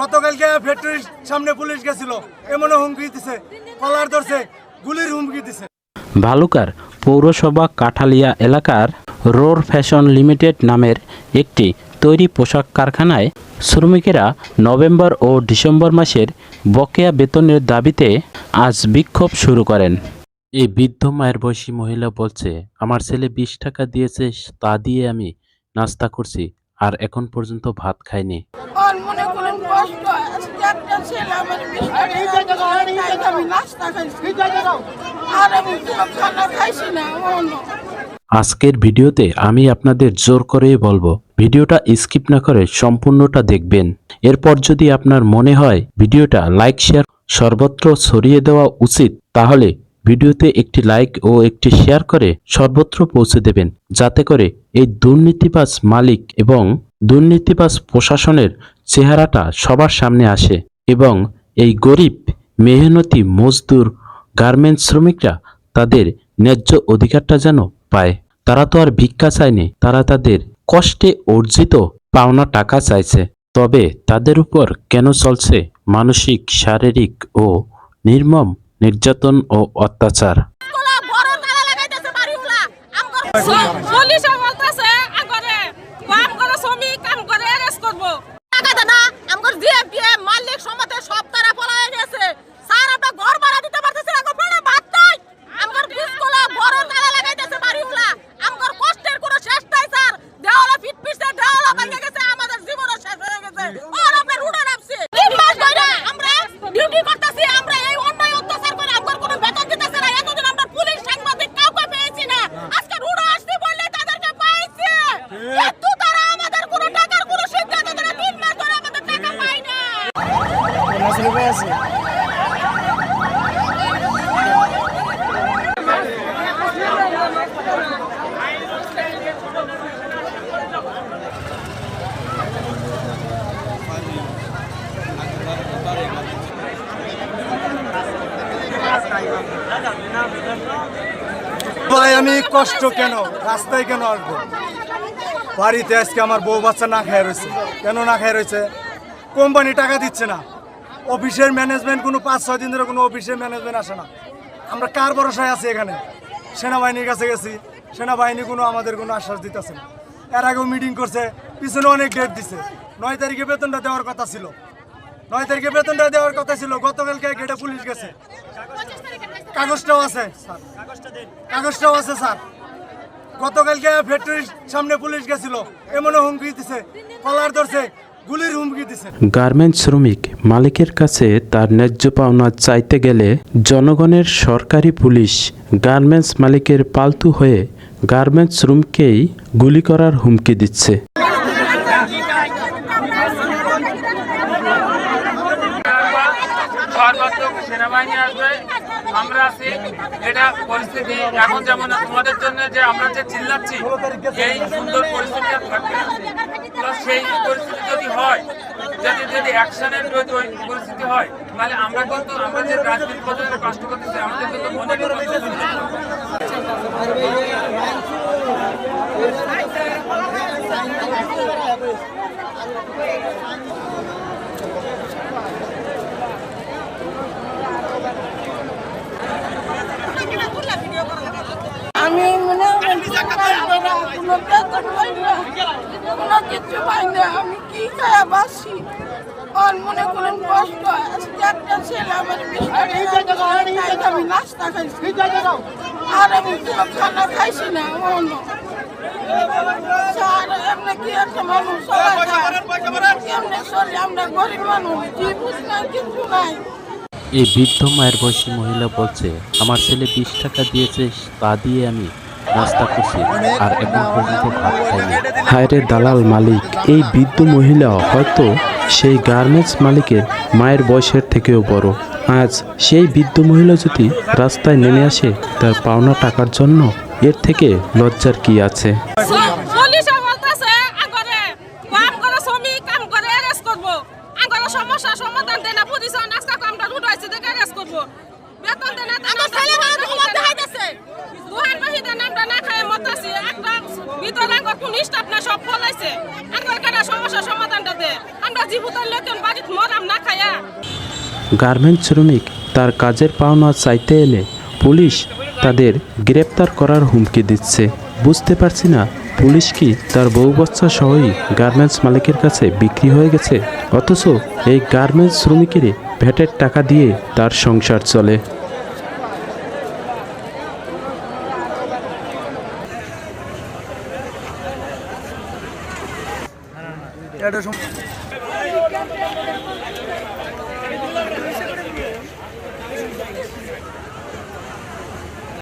গতকালকে ফ্যাক্টরির সামনে পুলিশ গেছিল এমনও হুমকি দিছে কলার ধরছে গুলির হুমকি দিছে। ভালুকার পৌরসভা কাঠালিয়া এলাকার রোর ফ্যাশন লিমিটেড নামের একটি তৈরি পোশাক কারখানায় শ্রমিকেরা নভেম্বর ও ডিসেম্বর মাসের বকেয়া বেতনের দাবিতে আজ বিক্ষোভ শুরু করেন। এই বৃদ্ধ মায়ের বয়সী মহিলা বলছে আমার ছেলে বিশ টাকা দিয়েছে তা দিয়ে আমি নাস্তা করছি আর এখন পর্যন্ত ভাত খাইনি আর মনে করেন কষ্ট আজকে আজকের ভিডিওতে আমি আপনাদের জোর করেই বলব, ভিডিওটা স্কিপ না করে সম্পূর্ণটা দেখবেন। এরপর যদি আপনার মনে হয় ভিডিওটা লাইক, শেয়ার সর্বত্র ছড়িয়ে দেওয়া উচিত, তাহলে ভিডিওতে একটি লাইক ও একটি শেয়ার করে সর্বত্র পৌঁছে দেবেন, যাতে করে এই দুর্নীতিবাজ মালিক এবং দুর্নীতিবাজ প্রশাসনের চেহারাটা সবার সামনে আসে এবং এই গরিব, মেহনতি, মজদুর গার্মেন্টস শ্রমিকরা তাদের ন্যায্য অধিকারটা যেন পায়। তারা তো আর ভিক্ষা চায়নি, তারা তাদের কষ্টে অর্জিত পাওনা টাকা চাইছে। তবে তাদের উপর কেন চলছে মানসিক, শারীরিক ও নির্মম নির্যাতন ও অত্যাচার তোলা বড় তালা লাগাইতেছে বাড়িওয়ালা আমগর পুলিশে বলতেছে আগরে কাম করে শ্রমিক কাম করে অ্যারেস্ট করব টাকা দেনা আমগর জিএফ মালিক সমাতে সব তারা পলায় গেছে স্যার আমরা ঘর ভাড়া দিতে পারতেছি না কোনো ভাত নাই আমগর বিস্কুলা বড় তালা লাগাইতেছে বাড়িওয়ালা আমগর কষ্টের কোনো শেষ নাই স্যার দেওয়ালা ফিট পিসে দেওয়ালা ভেঙে গেছে আমাদের জীবনও শেষ হয়ে গেছে আর আমরা রুডে নামছি তিন মাস ধরে আমরা ডিউটি করতেছি আমরা এই অন্যায় অত্যাচার করে আমগর কোনো বেতন দিতেছে না এতদিন আমরা পুলিশ সাংবাদিক কাউকে পেয়েছি না আজকে রুডে আসতে বললে তাদেরকে পাইছি কিন্তু তারা আমাদের কোনো টাকার কোনো সিদ্ধান্ত দেয় না তিন মাস ধরে আমাদের টাকা পাই না ভাই, আমি কষ্ট কেন? রাস্তায় কেন আসব? বাড়িতে আজকে আমার বউ বাচ্চা না খেয়ে রয়েছে। কেন না খেয়ে রয়েছে? কোম্পানি টাকা দিচ্ছে না। অফিসের ম্যানেজমেন্ট কোনো পাঁচ, ছয় দিন ধরে কোনো অফিসের ম্যানেজমেন্ট আসে না। আমরা কার ভরসায় আছি এখানে? সেনাবাহিনীর কাছে গেছি। সেনাবাহিনী কোনো আমাদের কোনো আশ্বাস দিতেছে না। এর আগেও মিটিং করছে, পিছনে অনেক ডেট দিছে। নয় তারিখে বেতনটা দেওয়ার কথা ছিল। নয় তারিখে বেতনটা দেওয়ার কথা ছিল। গতকালকে গেটে পুলিশ গেছে। কাগজটাও আছে কাগজটাও আছে স্যার। গতকালকে ফ্যাক্টরির সামনে পুলিশ গেছিল এমনও হুমকি দিছে কলার ধরছে গুলির হুমকি দিছে। গার্মেন্টস শ্রমিক মালিকের কাছে তার ন্যায্য পাওনা চাইতে গেলে জনগণের সরকারি পুলিশ গার্মেন্টস মালিকের পালতু হয়ে গার্মেন্টস শ্রমিককেই গুলি করার হুমকি দিচ্ছে। সেনাবাহিনী আসবে। আমরা আছি, এটা পরিস্থিতি এখন যেমন তোমাদের জন্য যে আমরা যে চিল্লাচ্ছি এই সুন্দর পরিস্থিতি থাকবে সেই পরিস্থিতি যদি হয়, যদি যদি অ্যাকশনের যদি ওই পরিস্থিতি হয়, তাহলে আমরা কিন্তু, আমরা যে রাজনীতি পর্যন্ত কষ্ট করতেছি, আমাদের কিন্তু মনে কষ্ট আমি মনে হয় কোনো বেতন পাই না পাই না। আমি কি খায়া বাসি? আর মনে করেন কষ্ট। আজকে একটা ছেলে আমার আমি নাস্তা খাইছি। আর আমি কোনো খানা খাইছি না অন্য স্যার এমনি কি একটা মানুষ সবাই কেমনে আমরা গরিব মানুষ জীবন নাই কিছু নাই। এই বৃদ্ধ মায়ের বয়সী মহিলা বলছে আমার ছেলে বিশ টাকা দিয়েছে তা দিয়ে আমি করছি আর এখন পর্যন্ত ভাত খাইনি হায়রে দালাল মালিক এই বৃদ্ধ মহিলা হয়তো সেই গার্মেন্টস মালিকের মায়ের বয়সের থেকেও বড়। আজ সেই বৃদ্ধ মহিলা যদি রাস্তায় নেমে আসে তার পাওনা টাকার জন্য এর থেকে লজ্জার কি আছে? সমস্যা সমাধান দেয় না পজিশন নাস্তা আমরা উঠাইছি দেখে করব। বেতন দেয় না খায় না, সব কেনা সমস্যা সমাধানটা দে? আমরা জীবতার মরাম না খায়া গার্মেন্টস শ্রমিক তার কাজের পাওনা চাইতে এলে পুলিশ তাদের গ্রেপ্তার করার হুমকি দিচ্ছে। বুঝতে পারছি না, পুলিশ কি তার বউ বাচ্চা সহই গার্মেন্টস মালিকের কাছে বিক্রি হয়ে গেছে? অথচ এই গার্মেন্টস শ্রমিকের ভ্যাটের টাকা দিয়ে তার সংসার চলে। এটা